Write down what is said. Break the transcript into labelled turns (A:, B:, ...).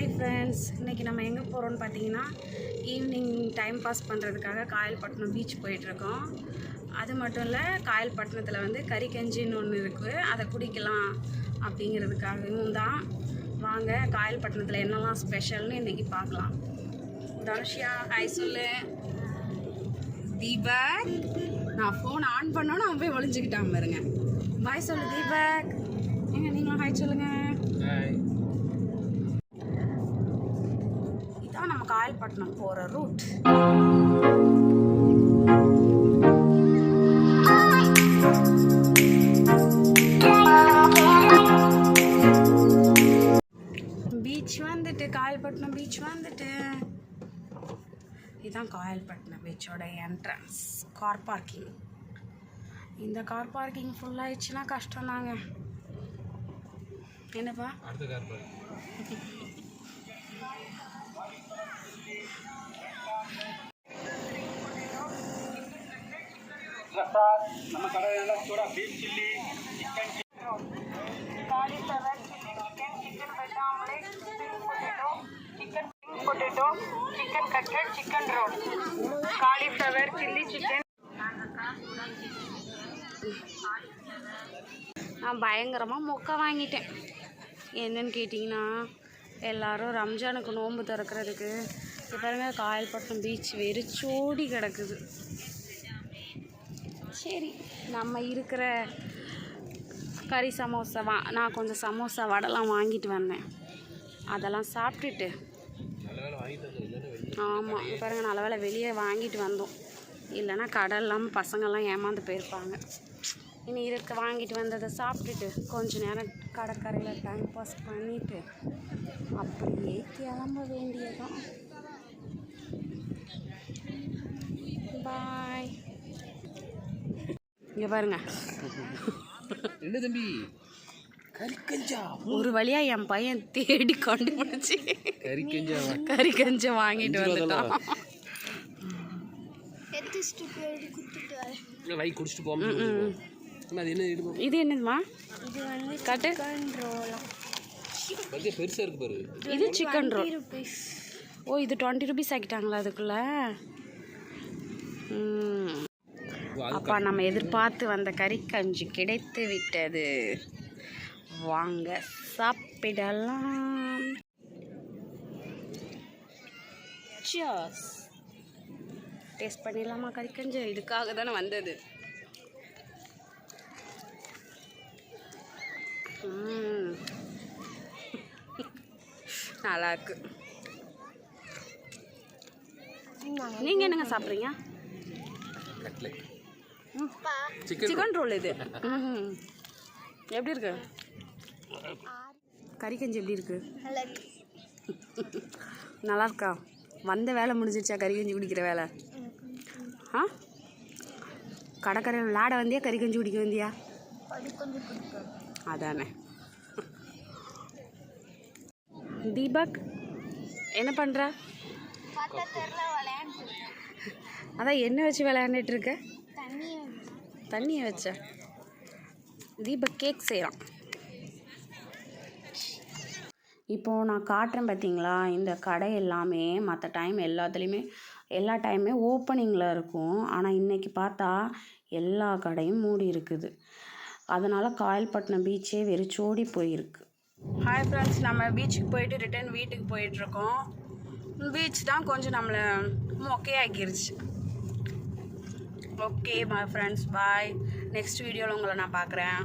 A: Hi friends இன்றைக்கி நம்ம எங்கே போகிறோம்னு பார்த்தீங்கன்னா ஈவினிங் டைம் பாஸ் பண்ணுறதுக்காக காயல்பட்டினம் பீச் போயிட்டுருக்கோம். அது மட்டும் இல்லை காயல்பட்டினத்தில் வந்து கறிக்கஞ்சின்னு ஒன்று இருக்குது அதை குடிக்கலாம் அப்படிங்கிறதுக்காகவும் தான். வாங்க காயல்பட்டினத்தில் என்னெல்லாம் ஸ்பெஷல்னு இன்றைக்கி பார்க்கலாம். தனுஷியா ஹாய் சொல்லு. தீபக். நான் ஃபோன் ஆன் பண்ணோன்னு அவன் போய் ஒழிஞ்சிக்கிட்டான் பாருங்க. பாய் சொல்லு தீபக். எங்க நீங்களும் ஹாய் சொல்லுங்கள் காயல்பட்டினம் போகிற ரூட். பீச் வந்துட்டு காயல்பட்டினம் பீச் வந்துட்டு. இதுதான் காயல்பட்டினம் பீச்சோட என்ட்ரன்ஸ் கார் பார்க்கிங் இந்த கார் பார்க்கிங் ஃபுல்லாகிடுச்சுன்னா கஷ்டம் தாங்க என்னப்பா?
B: அடுத்த நம்ம கடையில beef chilli chicken
A: cauliflower chilli chicken chicken veg omelette spring potato chicken spring potato chicken cutlet chicken roll cauliflower chilli chicken நான் பயங்கரமாக மொக்க வாங்கிட்டேன். என்னன்னு கேட்டிங்கன்னா எல்லாரும் ரம்ஜானுக்கு நோன்பு திறக்கிறதுக்கு இப்போ பாருங்க காயல்பட்டம் பீச் வெறிச்சோடி கிடக்குது. சரி நம்ம இருக்கிற கறி சமோசா வா நான் கொஞ்சம் சமோசா வடைலாம் வாங்கிட்டு வந்தேன். அதெல்லாம் சாப்பிட்டுட்டு ஆமாம் பாருங்கள் நல்ல வேளை வெளியே வாங்கிட்டு வந்தோம். இல்லைன்னா கடை இல்லாமல் பசங்கள்லாம் ஏமாந்து போயிருப்பாங்க. இனி இருக்க வாங்கிட்டு வந்ததை சாப்பிட்டுட்டு கொஞ்ச நேரம் கடற்கரையில் டைம் பாஸ் பண்ணிவிட்டு அப்படியே கிளம்ப வேண்டியதான் இங்கே பாருங்க.
B: என்ன தம்பி? கறிக்கஞ்சா
A: ஒரு வழியாக என் பையன் தேடி கண்டுபிடிச்சி
B: கறிக்கஞ்சா
A: கறி கஞ்சம் வாங்கிட்டு வந்துட்டான்
B: வை குடிச்சிட்டு போகாம அது என்ன
A: இது என்னதுமா கட்டு?
B: பத்தியா பெருசா இருக்கு பாரு.
A: இது சிக்கன் ரோல் ஓ இது டுவெண்ட்டி ருபீஸ் ஆக்கிட்டாங்களா அதுக்குள்ள? அப்பா நம்ம எதிர்பார்த்து வந்த கறி கஞ்சி கிடைத்து விட்டது. வாங்க சாப்பிடலாம். டேஸ்ட் பண்ணிடலாமா கறி கஞ்சி இதுக்காக தானே வந்தது. நல்லா இருக்கு நீங்க என்னங்க சாப்பிட்றீங்க?
B: கட்லெட். சிக்கன்
A: சிக்கன் ரோல் இது. எப்படி இருக்கு? கறி கஞ்சி எப்படி இருக்கு? நல்லா இருக்கா? வந்த வேலை முடிஞ்சிருச்சா கறி கஞ்சி குடிக்கிற வேலை? ஆ? கடற்கரையில் விளாட வந்தியா? கறி கஞ்சி குடிக்க வந்தியா? அதானே. தீபக் என்ன பண்ணுற அதான் என்ன வச்சு விளையாண்டுட்டு இருக்க? தண்ணியை வச்ச. தீபக் கேக் செய்கிறான் இப்போது நான் காட்டுறேன் பார்த்தீங்களா இந்த கடை எல்லாமே மற்ற டைம் எல்லாத்துலேயுமே எல்லா டைமே ஓப்பனிங்கில் இருக்கும். ஆனால் இன்றைக்கி பார்த்தா எல்லா கடையும் மூடி இருக்குது. அதனால் காயல்பட்டினம் பீச்சே வெறிச்சோடி போயிருக்கு. ஹாய் ஃப்ரெண்ட்ஸ் நம்ம பீச்சுக்கு போயிட்டு ரிட்டர்ன் வீட்டுக்கு போயிட்டுருக்கோம் பீச் தான் கொஞ்சம் நம்மளை மொக்கையாக்கிருச்சு. Okay my friends bye next வீடியோவில் உங்களை நான் பார்க்குறேன்.